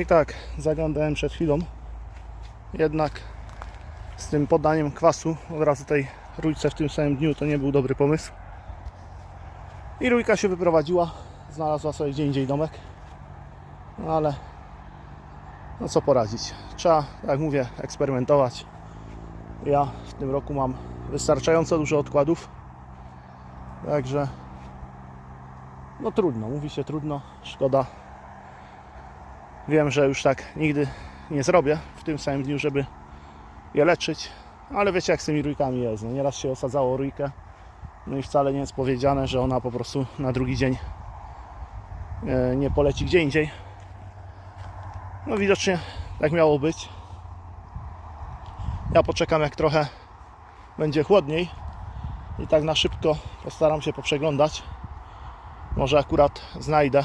I tak, zaglądałem przed chwilą. Jednak z tym podaniem kwasu od razu tej rójce w tym samym dniu to nie był dobry pomysł. I rójka się wyprowadziła, znalazła sobie gdzie indziej domek. No ale no co poradzić. Trzeba, tak jak mówię, eksperymentować. Ja w tym roku mam wystarczająco dużo odkładów. Także no trudno, mówi się trudno, szkoda Wiem, że już tak nigdy nie zrobię w tym samym dniu, żeby je leczyć, ale wiecie jak z tymi rójkami jest. No, nieraz się osadzało rójkę, no i wcale nie jest powiedziane, że ona po prostu na drugi dzień e, nie poleci gdzie indziej. No widocznie tak miało być. Ja poczekam jak trochę będzie chłodniej i tak na szybko postaram się poprzeglądać. Może akurat znajdę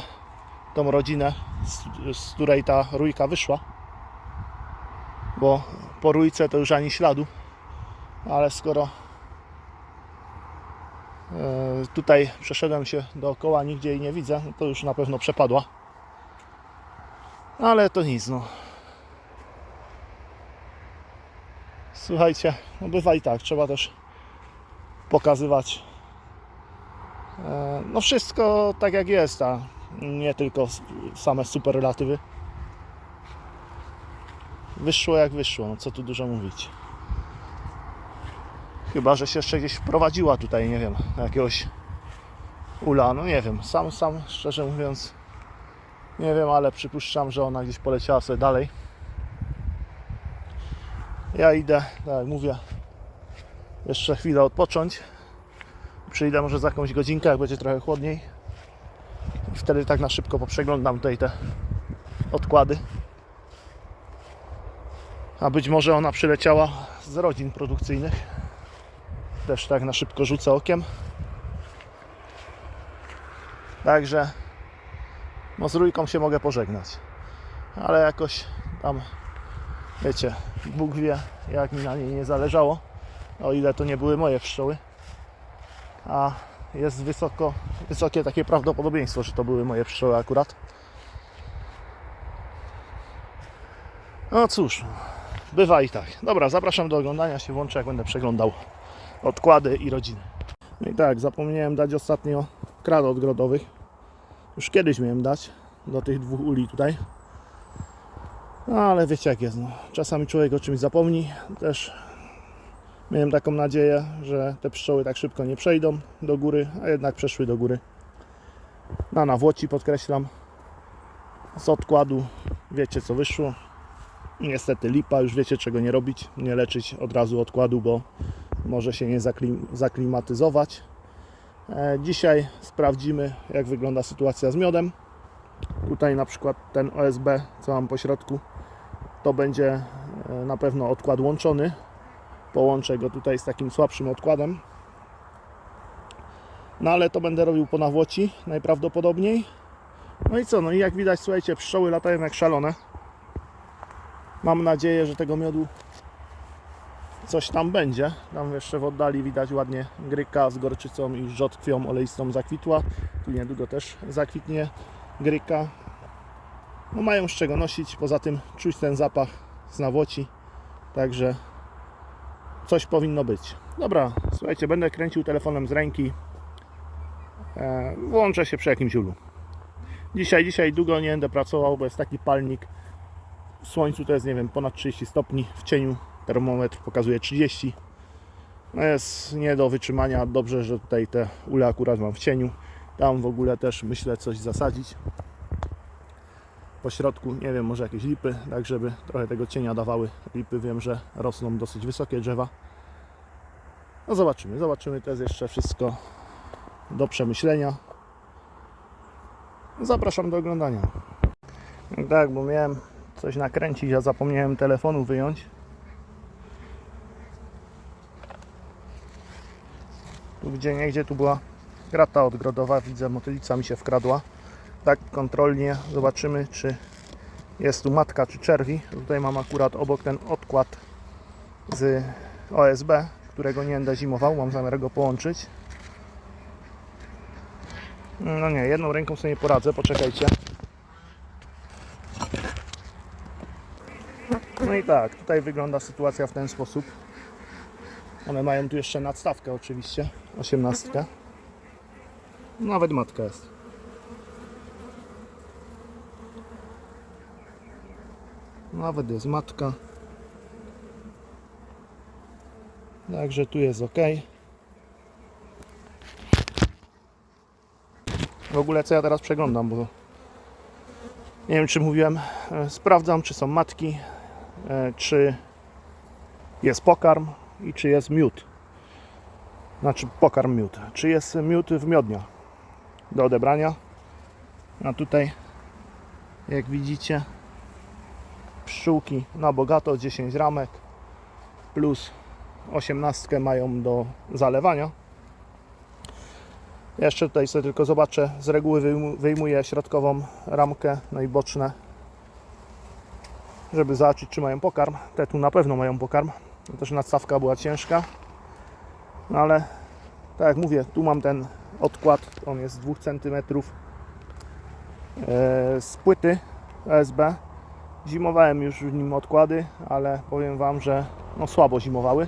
tą rodzinę, z, z której ta rójka wyszła. Bo po rójce to już ani śladu. Ale skoro e, tutaj przeszedłem się dookoła, nigdzie jej nie widzę, to już na pewno przepadła. Ale to nic, no. Słuchajcie, no bywa i tak, trzeba też pokazywać e, no wszystko tak jak jest, a nie tylko same superlatywy. Wyszło jak wyszło, no co tu dużo mówić. Chyba, że się jeszcze gdzieś wprowadziła tutaj, nie wiem, jakiegoś ula, no nie wiem, sam, sam szczerze mówiąc nie wiem, ale przypuszczam, że ona gdzieś poleciała sobie dalej. Ja idę, tak jak mówię, jeszcze chwilę odpocząć. Przyjdę może za jakąś godzinkę, jak będzie trochę chłodniej. Wtedy tak na szybko poprzeglądam tutaj te odkłady. A być może ona przyleciała z rodzin produkcyjnych. Też tak na szybko rzucę okiem. Także no z rójką się mogę pożegnać. Ale jakoś tam wiecie, Bóg wie jak mi na niej nie zależało. O ile to nie były moje pszczoły. A jest wysoko, wysokie takie prawdopodobieństwo, że to były moje pszczoły akurat. No cóż, bywa i tak. Dobra, zapraszam do oglądania, się włączę jak będę przeglądał odkłady i rodziny. No i tak, zapomniałem dać ostatnio krad odgrodowych. Już kiedyś miałem dać do tych dwóch uli tutaj. No ale wiecie jak jest, no. czasami człowiek o czymś zapomni. Też Miałem taką nadzieję, że te pszczoły tak szybko nie przejdą do góry, a jednak przeszły do góry. Na nawłoci podkreślam. Z odkładu wiecie co wyszło. Niestety lipa, już wiecie czego nie robić. Nie leczyć od razu odkładu, bo może się nie zaklim- zaklimatyzować. E, Dzisiaj sprawdzimy jak wygląda sytuacja z miodem. Tutaj na przykład ten OSB, co mam po środku, to będzie e, na pewno odkład łączony połączę go tutaj z takim słabszym odkładem. No ale to będę robił po nawłoci najprawdopodobniej. No i co, no i jak widać, słuchajcie, pszczoły latają jak szalone. Mam nadzieję, że tego miodu coś tam będzie. Tam jeszcze w oddali widać ładnie gryka z gorczycą i rzodkwią oleistą zakwitła. Tu niedługo też zakwitnie gryka. No mają z czego nosić, poza tym czuć ten zapach z nawłoci. Także coś powinno być. Dobra, słuchajcie, będę kręcił telefonem z ręki. E, włączę się przy jakimś ulu. Dzisiaj, dzisiaj długo nie będę pracował, bo jest taki palnik. W słońcu to jest, nie wiem, ponad 30 stopni. W cieniu termometr pokazuje 30. No jest nie do wytrzymania. Dobrze, że tutaj te ule akurat mam w cieniu. Tam w ogóle też myślę coś zasadzić. Po środku, nie wiem, może jakieś lipy, tak żeby trochę tego cienia dawały. Lipy wiem, że rosną dosyć wysokie drzewa. No zobaczymy, zobaczymy. To jest jeszcze wszystko do przemyślenia. Zapraszam do oglądania. Tak, bo miałem coś nakręcić, a zapomniałem telefonu wyjąć. Tu gdzie niegdzie tu była grata odgrodowa, widzę motylica mi się wkradła. Tak kontrolnie zobaczymy czy jest tu matka czy czerwi. Tutaj mam akurat obok ten odkład z OSB, którego nie będę zimował, mam zamiar go połączyć. No nie, jedną ręką sobie nie poradzę, poczekajcie. No i tak, tutaj wygląda sytuacja w ten sposób. One mają tu jeszcze nadstawkę oczywiście, osiemnastkę. Nawet matka jest. Nawet jest matka. Także tu jest ok. W ogóle co ja teraz przeglądam, bo nie wiem czy mówiłem, e, sprawdzam czy są matki, e, czy jest pokarm i czy jest miód. Znaczy pokarm miód. Czy jest miód w miodnia do odebrania. A tutaj jak widzicie pszczółki na bogato 10 ramek plus 18 mają do zalewania. Jeszcze tutaj sobie tylko zobaczę, z reguły wyjmu- wyjmuję środkową ramkę, no i boczne, żeby zobaczyć czy mają pokarm. Te tu na pewno mają pokarm. Też nadstawka była ciężka, no ale tak jak mówię, tu mam ten odkład, on jest 2 cm e, z płyty OSB. Zimowałem już w nim odkłady, ale powiem Wam, że no słabo zimowały.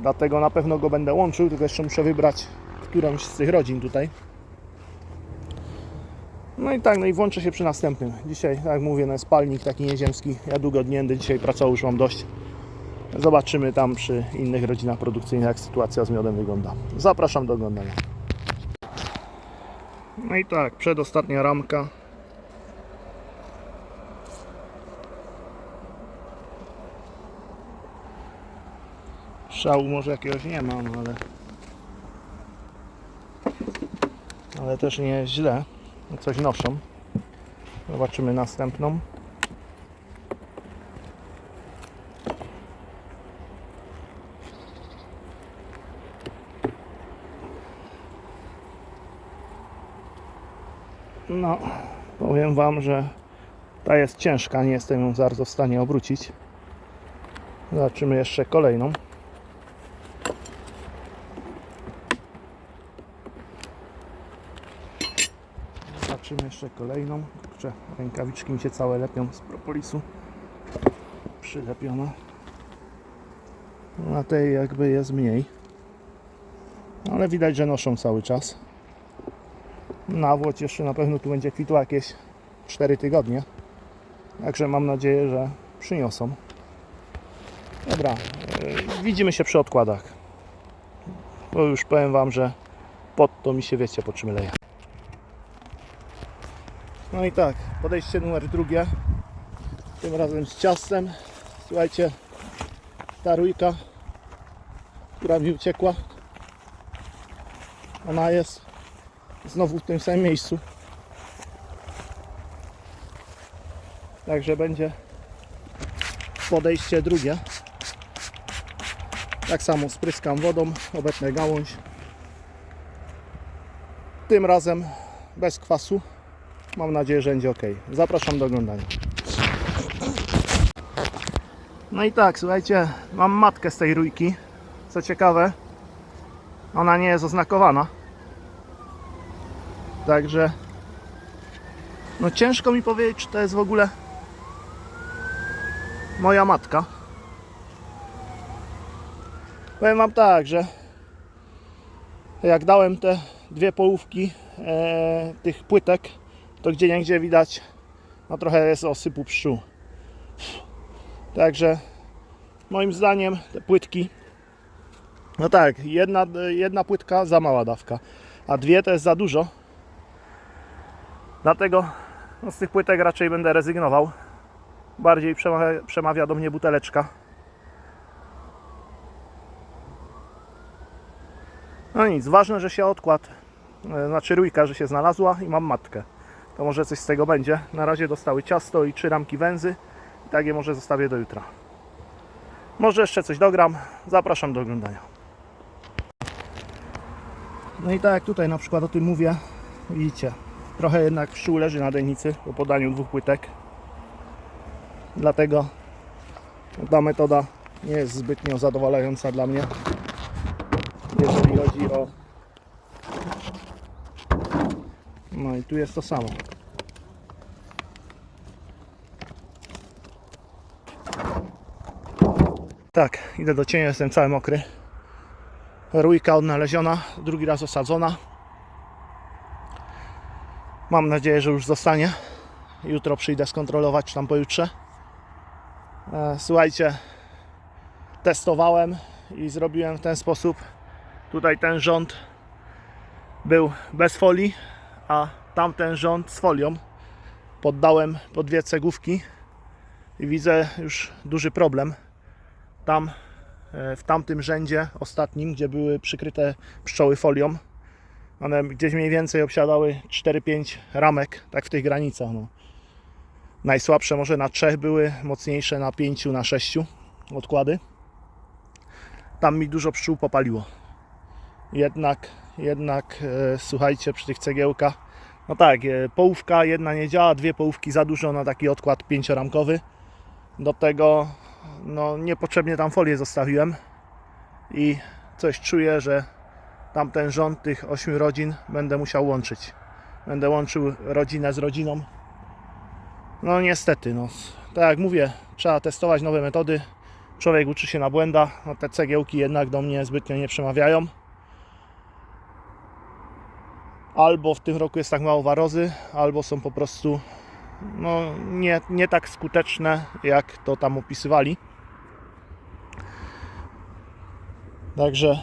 Dlatego na pewno go będę łączył, tylko jeszcze muszę wybrać którąś z tych rodzin tutaj. No i tak, no i włączę się przy następnym. Dzisiaj, tak jak mówię, no jest palnik taki nieziemski. Ja długo dnięty, dzisiaj pracował już mam dość. Zobaczymy tam przy innych rodzinach produkcyjnych, jak sytuacja z miodem wygląda. Zapraszam do oglądania. No i tak, przedostatnia ramka. Szału może jakiegoś nie mam, ale ale też nie jest źle. Coś noszą. Zobaczymy następną. No, powiem Wam, że ta jest ciężka, nie jestem ją bardzo w stanie obrócić. Zobaczymy jeszcze kolejną. Zobaczymy jeszcze kolejną. Kurczę, rękawiczki mi się całe lepią z propolisu. Przylepione. Na tej jakby jest mniej. Ale widać, że noszą cały czas. Nawłoć jeszcze na pewno tu będzie kwitła jakieś 4 tygodnie. Także mam nadzieję, że przyniosą. Dobra, yy, widzimy się przy odkładach. Bo już powiem Wam, że pod to mi się wiecie po czym leje. No i tak, podejście numer drugie. Tym razem z ciastem. Słuchajcie, ta rójka, która mi uciekła, ona jest znowu w tym samym miejscu. Także będzie podejście drugie. Tak samo spryskam wodą, obetnę gałąź. Tym razem bez kwasu. Mam nadzieję, że będzie ok. Zapraszam do oglądania. No i tak, słuchajcie, mam matkę z tej rójki. Co ciekawe, ona nie jest oznakowana. Także no ciężko mi powiedzieć, czy to jest w ogóle moja matka. Powiem wam tak, że jak dałem te dwie połówki e, tych płytek, to gdzie niegdzie widać no trochę jest osypu pszczół. Także moim zdaniem te płytki no tak, jedna, jedna płytka za mała dawka, a dwie to jest za dużo. Dlatego no, z tych płytek raczej będę rezygnował. Bardziej przemawia, przemawia do mnie buteleczka. No nic, ważne, że się odkład, e, znaczy rójka, że się znalazła i mam matkę. To może coś z tego będzie. Na razie dostały ciasto i trzy ramki węzy. I tak je może zostawię do jutra. Może jeszcze coś dogram. Zapraszam do oglądania. No i tak jak tutaj na przykład o tym mówię, widzicie, trochę jednak pszczół leży na denicy po podaniu dwóch płytek. Dlatego ta metoda nie jest zbytnio zadowalająca dla mnie, jeżeli chodzi o... No i tu jest to samo. Tak, idę do cienia, jestem cały mokry. Rójka odnaleziona, drugi raz osadzona. Mam nadzieję, że już zostanie. Jutro przyjdę skontrolować, czy tam pojutrze. E, Słuchajcie, testowałem i zrobiłem w ten sposób. Tutaj ten rząd był bez folii, a tamten rząd z folią. Poddałem po dwie cegówki i widzę już duży problem. Tam e, w tamtym rzędzie ostatnim, gdzie były przykryte pszczoły folią, one gdzieś mniej więcej obsiadały 4-5 ramek, tak w tych granicach. No. Najsłabsze może na 3 były, mocniejsze na 5, na 6 odkłady. Tam mi dużo pszczół popaliło. Jednak, jednak e, słuchajcie, przy tych cegiełkach, no tak, e, połówka jedna nie działa, dwie połówki za dużo na taki odkład pięcioramkowy. Do tego no, niepotrzebnie tam folię zostawiłem i coś czuję, że tamten rząd tych ośmiu rodzin będę musiał łączyć. Będę łączył rodzinę z rodziną. No niestety, no, tak jak mówię, trzeba testować nowe metody. Człowiek uczy się na błędach, no, te cegiełki jednak do mnie zbytnio nie przemawiają. Albo w tym roku jest tak mało warozy, albo są po prostu no, nie, nie tak skuteczne, jak to tam opisywali. Także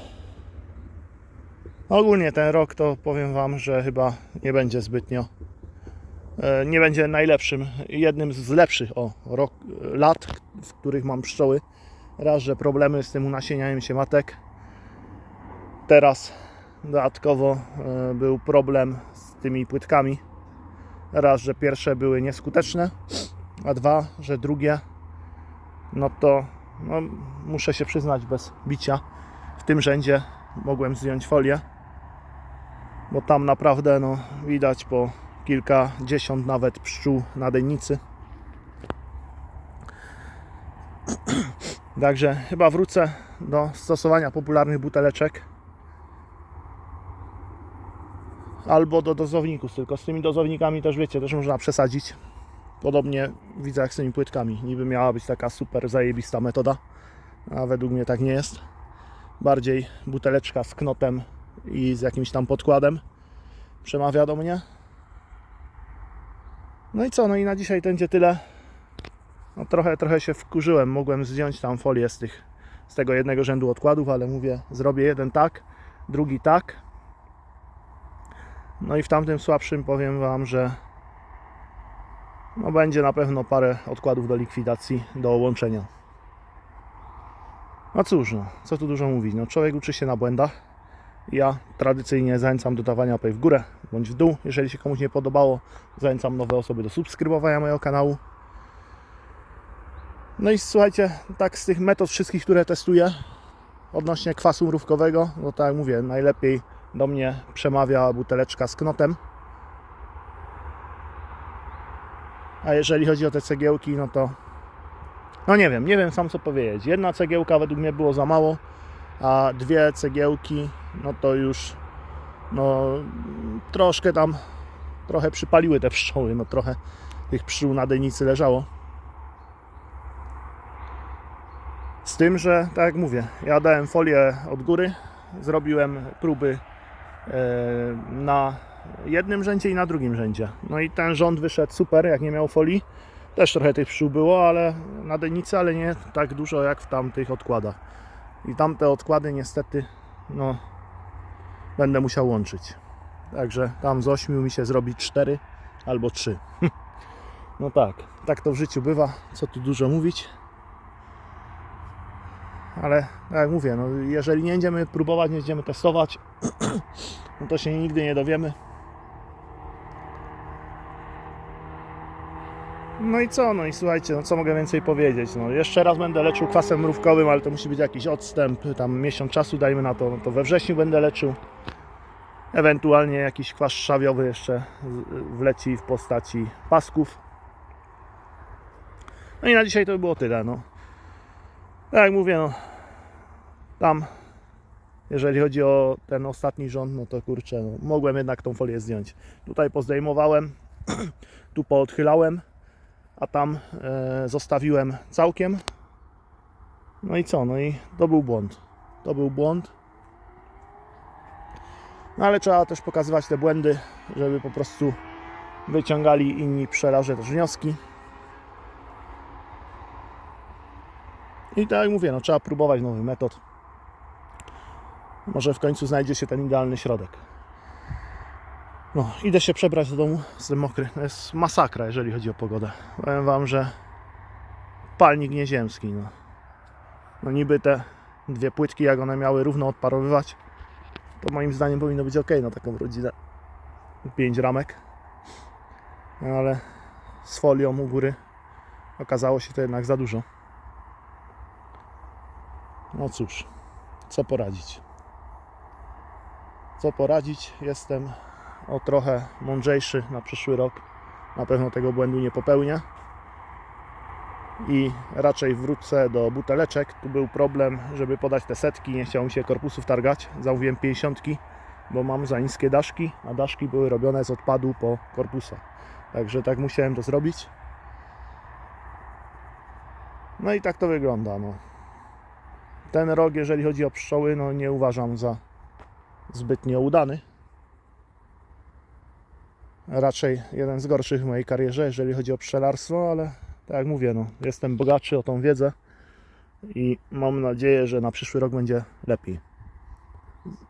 ogólnie ten rok to powiem Wam, że chyba nie będzie zbytnio. e, Nie będzie najlepszym, jednym z lepszych o, rok, lat, w których mam pszczoły. Raz, że problemy z tym unasienianiem się matek. Teraz dodatkowo e, był problem z tymi płytkami raz, że pierwsze były nieskuteczne, a dwa, że drugie, no to no, muszę się przyznać bez bicia. W tym rzędzie mogłem zdjąć folię, bo tam naprawdę no, widać po kilkadziesiąt nawet pszczół na dennicy. Także chyba wrócę do stosowania popularnych buteleczek albo do dozowników, tylko z tymi dozownikami też wiecie, też można przesadzić. Podobnie widzę jak z tymi płytkami. Niby miała być taka super zajebista metoda, a według mnie tak nie jest. Bardziej buteleczka z knotem i z jakimś tam podkładem przemawia do mnie. No i co, no i na dzisiaj będzie tyle. No trochę, trochę się wkurzyłem, mogłem zdjąć tam folię z, tych, z tego jednego rzędu odkładów, ale mówię, zrobię jeden tak, drugi tak, no i w tamtym słabszym powiem Wam, że no będzie na pewno parę odkładów do likwidacji, do łączenia. No cóż, no, co tu dużo mówić. No, człowiek uczy się na błędach. Ja tradycyjnie zachęcam do dawania w górę bądź w dół. Jeżeli się komuś nie podobało, zachęcam nowe osoby do subskrybowania mojego kanału. No i słuchajcie, tak z tych metod wszystkich, które testuję odnośnie kwasu mrówkowego, no tak jak mówię, najlepiej do mnie przemawia buteleczka z knotem. A jeżeli chodzi o te cegiełki, no to no nie wiem, nie wiem sam co powiedzieć. Jedna cegiełka według mnie było za mało, a dwie cegiełki, no to już no troszkę tam trochę przypaliły te pszczoły, no trochę tych pszczół na denicy leżało. Z tym, że tak jak mówię, ja dałem folię od góry, zrobiłem próby na jednym rzędzie i na drugim rzędzie. No i ten rząd wyszedł super, jak nie miał folii. Też trochę tych pszczół było, ale na denicy, ale nie tak dużo jak w tamtych odkładach. I tamte odkłady niestety, no, będę musiał łączyć. Także tam z 8 mi się zrobi 4 albo 3. No tak, tak to w życiu bywa, co tu dużo mówić. Ale tak jak mówię, no, jeżeli nie będziemy próbować, nie będziemy testować, no to się nigdy nie dowiemy. No i co? No i słuchajcie, no co mogę więcej powiedzieć? No, jeszcze raz będę leczył kwasem mrówkowym, ale to musi być jakiś odstęp, tam miesiąc czasu dajmy na to, no to we wrześniu będę leczył. Ewentualnie jakiś kwas szawiowy jeszcze wleci w postaci pasków. No i na dzisiaj to by było tyle. No. Tak jak mówię, no, tam jeżeli chodzi o ten ostatni rząd, no to kurczę, no, mogłem jednak tą folię zdjąć. Tutaj pozdejmowałem, tu poodchylałem, a tam e, zostawiłem całkiem. No i co? No i to był błąd. To był błąd. No ale trzeba też pokazywać te błędy, żeby po prostu wyciągali inni pszczelarze też wnioski. I tak jak mówię, no trzeba próbować nowych metod. Może w końcu znajdzie się ten idealny środek. No, idę się przebrać do domu, jestem mokry. To jest masakra, jeżeli chodzi o pogodę. Powiem Wam, że palnik nieziemski. No, no niby te dwie płytki, jak one miały równo odparowywać, to moim zdaniem powinno być ok na taką rodzinę. Pięć ramek. No ale z folią u góry okazało się to jednak za dużo. No cóż, co poradzić? Co poradzić? Jestem o trochę mądrzejszy na przyszły rok. Na pewno tego błędu nie popełnię. I raczej wrócę do buteleczek. Tu był problem, żeby podać te setki. Nie chciało mi się korpusów targać. Zamówiłem 50, bo mam za niskie daszki, a daszki były robione z odpadu po korpusa. Także tak musiałem to zrobić. No i tak to wygląda. No. Ten rok, jeżeli chodzi o pszczoły, no nie uważam za zbytnio udany. Raczej jeden z gorszych w mojej karierze, jeżeli chodzi o pszczelarstwo, ale tak jak mówię, no, jestem bogatszy o tą wiedzę i mam nadzieję, że na przyszły rok będzie lepiej.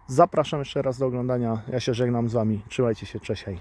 Zapraszam jeszcze raz do oglądania. Ja się żegnam z Wami. Trzymajcie się, cześć, hej.